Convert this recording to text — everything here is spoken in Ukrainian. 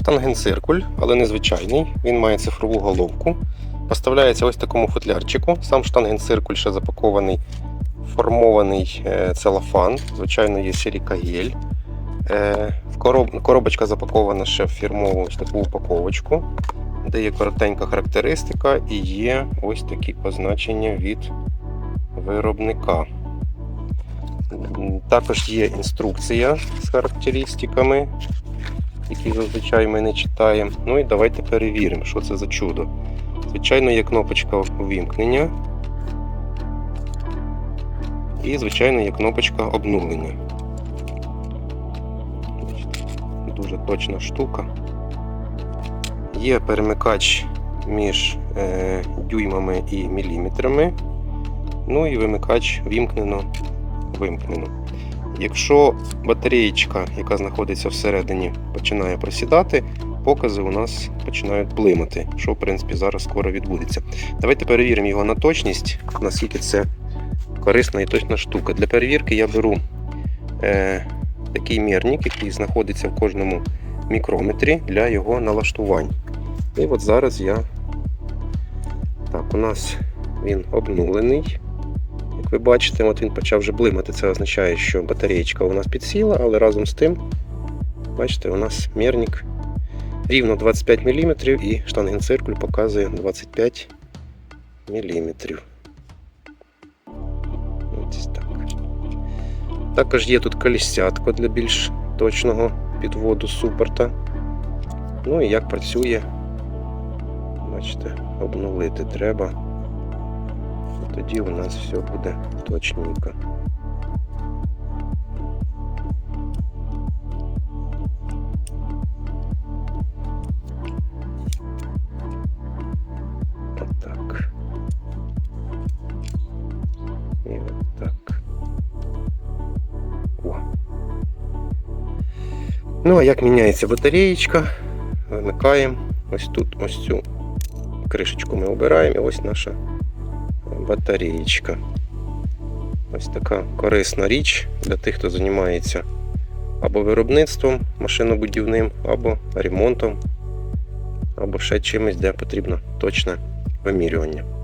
Штангенциркуль, але незвичайний. Він має цифрову головку. Поставляється ось такому футлярчику. Сам штангенциркуль ще запакований формований е, целофан. Звичайно, є сіріка гель. Е. Коробочка запакована ще в фірмову ось таку упаковочку, де є коротенька характеристика і є ось такі позначення від виробника. Також є інструкція з характеристиками, які зазвичай ми не читаємо. Ну і давайте перевіримо, що це за чудо. Звичайно, є кнопочка увімкнення. І, звичайно, є кнопочка обнулення. Дуже точна штука. Є перемикач між е, дюймами і міліметрами. Ну і вимикач вімкнено, вимкнено. Якщо батареєчка, яка знаходиться всередині, починає просідати, покази у нас починають блимати, що в принципі зараз скоро відбудеться. Давайте перевіримо його на точність, наскільки це корисна і точна штука. Для перевірки я беру е, такий мірник, який знаходиться в кожному мікрометрі для його налаштувань. І от зараз я. Так, у нас він обнулений. Ви бачите, от він почав вже блимати. Це означає, що батареєчка у нас підсіла, але разом з тим, бачите, у нас мірник рівно 25 мм і штангенциркуль показує 25 мм. Ось так. Також є тут колісятко для більш точного підводу супорта. Ну і як працює, бачите, обнулити треба. Тоді у нас все буде точненько. Ну, а як міняється батареєчка? Вимикаємо. Ось тут ось цю кришечку ми обираємо і ось наша батареєчка. Ось така корисна річ для тих, хто займається або виробництвом машинобудівним, або ремонтом, або ще чимось, де потрібно точне вимірювання.